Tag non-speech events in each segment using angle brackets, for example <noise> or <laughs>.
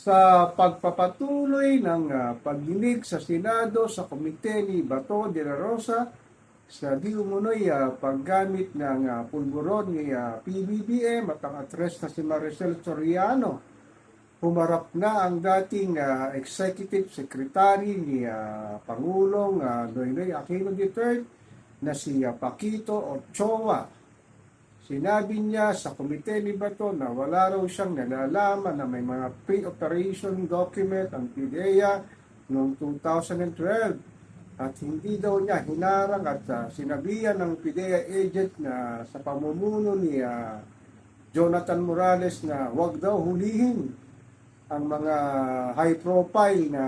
sa pagpapatuloy ng ah, pagdinig sa Senado sa komite ni Bato de la Rosa sa di umunoy ah, paggamit ng ah, pulburon ni ah, PBBM at ang atres na si Maricel Soriano. Humarap na ang dating ah, Executive Secretary ni ah, Pangulong uh, Noynoy Aquino III na si ah, Paquito Ochoa. Sinabi niya sa komite ni Bato na wala raw siyang nalalaman na may mga pre-operation document ang PIDEA noong 2012 at hindi daw niya hinarang at ah, sinabihan ng PIDEA agent na sa pamumuno ni ah, Jonathan Morales na wag daw hulihin ang mga high profile na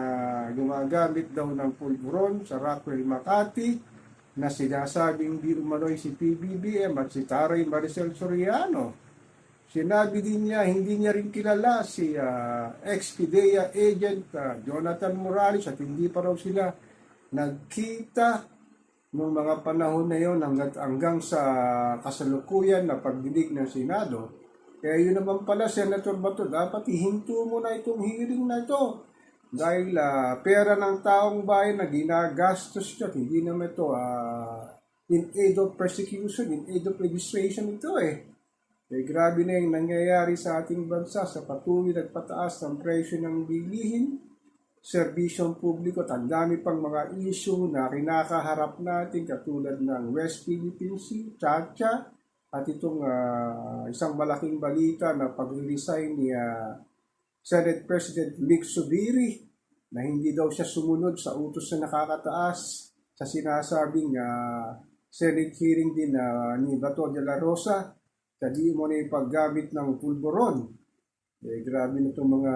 gumagamit daw ng pulburon sa Rockwell Makati na sinasabing di umano'y si PBBM at si Taray Maricel Soriano. Sinabi din niya, hindi niya rin kilala si ah, ex-PIDEA agent ah, Jonathan Morales at hindi pa raw sila nagkita noong mga panahon na yon hanggang, hanggang sa kasalukuyan na pagdinig ng Senado. Kaya yun naman pala, Senator Bato, dapat ihinto mo na itong hearing na ito. Dahil ah, pera ng taong bayan na ginagastos at hindi naman ito ah, in aid of persecution, in aid of legislation ito eh. Eh, grabe na yung nangyayari sa ating bansa sa patuloy nagpataas ng presyo ng bilihin, serbisyong publiko at ang dami pang mga issue na kinakaharap natin katulad ng West Philippine Sea, Chacha, at itong ah, isang malaking balita na pag-resign ni ah, Senate President Mick Subiri na hindi daw siya sumunod sa utos na nakakataas sa sinasabing ah, Senate hearing din na ni Bato de la Rosa sa di mo na paggamit ng pulburon. Eh, grabe na itong mga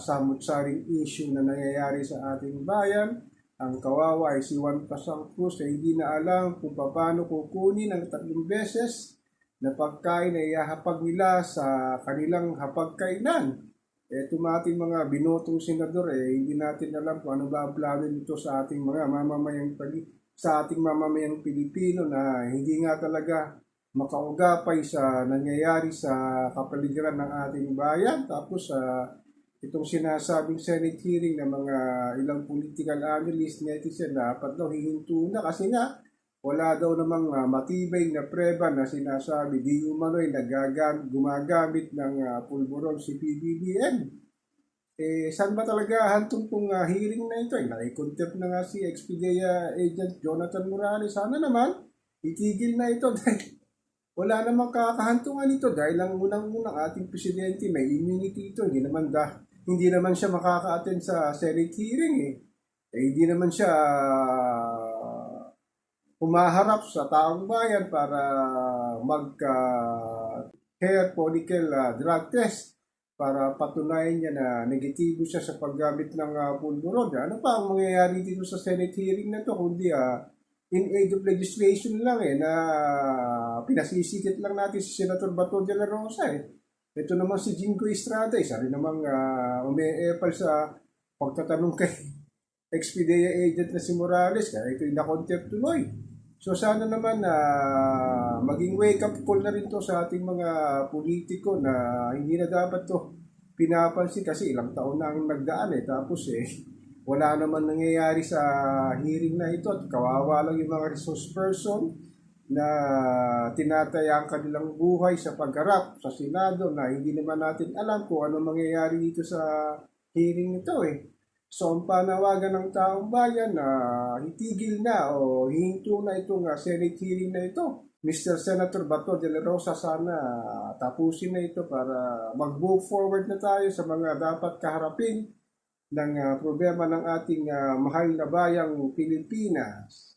samot-saring issue na nangyayari sa ating bayan. Ang kawawa ay si Juan Pasang Cruz ay hindi na alam kung paano kukunin ang tatlong beses na pagkain na ihahapag nila sa kanilang hapagkainan. Eh, tumating mga binotong senador, eh, hindi natin alam kung ano ba plano nito sa ating mga mamamayang pali- sa ating mamamayang Pilipino na hindi nga talaga makaugapay sa nangyayari sa kapaligiran ng ating bayan. Tapos sa itong sinasabing Senate hearing ng mga ilang political analyst, netizen, dapat daw hihinto na kasi nga wala daw namang ah, matibay na preba na sinasabi di umano'y nagagamit, gumagamit ng uh, pulburon si PBBM. Eh, saan ba talaga hantong pong ah, hearing na ito? Eh, nai-contempt na nga si Expedia agent Jonathan Morales. Sana naman, itigil na ito <laughs> dahil wala namang kakahantungan ito dahil ang unang-unang ating presidente may immunity ito. Hindi naman, da, hindi naman siya makaka-attend sa Senate hearing eh. Eh, hindi naman siya ah, humaharap sa taong bayan para magka hair follicle ah, drug test para patunayan niya na negatibo siya sa paggamit ng uh, pulburon. Ano pa ang mangyayari dito sa Senate hearing na to kundi ah, in aid of legislation lang eh na pinasisikit lang natin si Senator Bato de la Rosa eh. Ito naman si Jingo Estrada, isa rin namang uh, umeepal sa pagtatanong kay <laughs> ex-PDEA agent na si Morales, kaya ito yung na-contempt tuloy. So sana naman na maging wake-up call na rin to sa ating mga politiko na hindi na dapat to pinapansin kasi ilang taon na ang nagdaan eh. Tapos eh, wala naman nangyayari sa hearing na ito at kawawa lang yung mga resource person na tinataya ang kanilang buhay sa pagharap sa Senado na hindi naman natin alam kung ano mangyayari dito sa hearing ito eh. So ang panawagan ng taong bayan na itigil na o hihinto na itong uh, Senate hearing na ito. Mr. Senator Bato de la Rosa sana tapusin na ito para mag-move forward na tayo sa mga dapat kaharapin ng uh, problema ng ating uh, mahal na bayang Pilipinas.